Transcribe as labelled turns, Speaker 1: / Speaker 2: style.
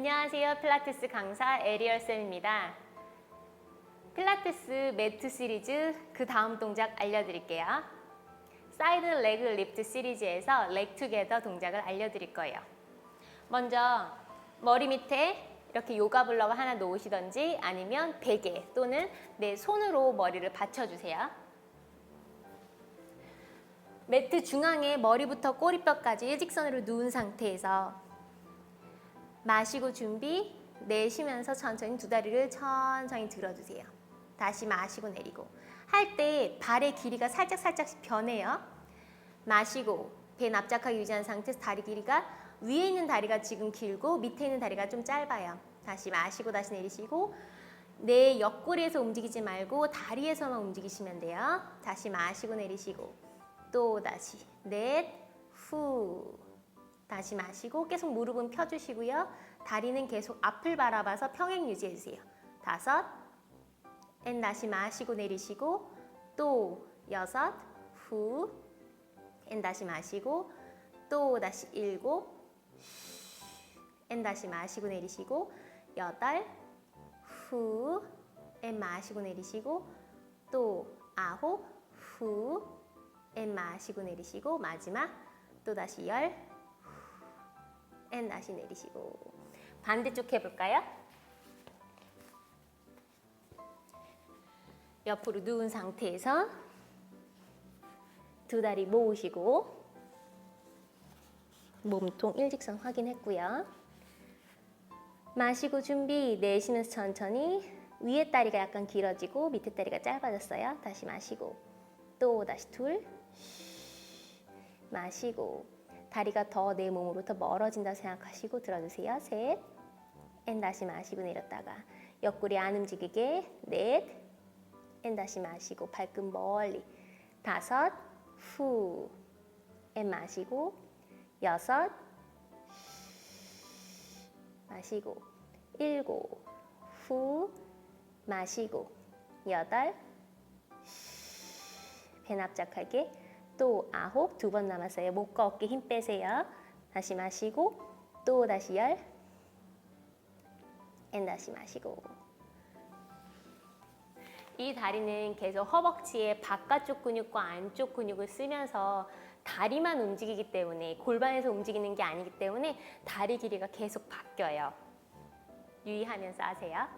Speaker 1: 안녕하세요. 필라테스 강사 에리얼 쌤입니다. 필라테스 매트 시리즈 그 다음 동작 알려드릴게요. 사이드 레그 리프트 시리즈에서 렉 투게더 동작을 알려드릴 거예요. 먼저 머리 밑에 이렇게 요가 블럭을 하나 놓으시던지 아니면 베개 또는 내 손으로 머리를 받쳐주세요. 매트 중앙에 머리부터 꼬리뼈까지 일직선으로 누운 상태에서 마시고 준비 내쉬면서 천천히 두 다리를 천천히 들어주세요. 다시 마시고 내리고 할 때 발의 길이가 살짝 살짝씩 변해요. 마시고 배 납작하게 유지한 상태에서 다리 길이가 위에 있는 다리가 지금 길고 밑에 있는 다리가 좀 짧아요. 다시 마시고 다시 내리시고 내 옆구리에서 움직이지 말고 다리에서만 움직이시면 돼요. 다시 마시고 내리시고 또 다시 넷, 후 다시 마시고 계속 무릎은 펴주시고요. 다리는 계속 앞을 바라봐서 평행 유지해주세요. 다섯, 앤 다시 마시고 내리시고 또 여섯, 후, 앤 다시 마시고 또 다시 일곱, 앤 다시 마시고 내리시고 여덟, 후, 앤 마시고 내리시고 또 아홉, 후, 앤 마시고 내리시고 마지막 또 다시 열, 앤 다시 내리시고 반대쪽 해볼까요? 옆으로 누운 상태에서 두 다리 모으시고 몸통 일직선 확인했고요. 마시고 준비 내쉬면서 천천히 위에 다리가 약간 길어지고 밑에 다리가 짧아졌어요. 다시 마시고 또 다시 둘 마시고 다리가 더 내 몸으로 더 멀어진다 생각하시고 들어주세요. 셋. 앤 다시 마시고 내렸다가 옆구리 안 움직이게 넷. 앤 다시 마시고 발끝 멀리 다섯. 후. 앤 마시고 여섯. 마시고 일곱. 후. 마시고 여덟. 배 납작하게 또 아홉 두 번 남았어요. 목과 어깨 힘 빼세요. 다시 마시고 또 다시 열. 앤 다시 마시고. 이 다리는 계속 허벅지의 바깥쪽 근육과 안쪽 근육을 쓰면서 다리만 움직이기 때문에 골반에서 움직이는 게 아니기 때문에 다리 길이가 계속 바뀌어요. 유의하면서 하세요.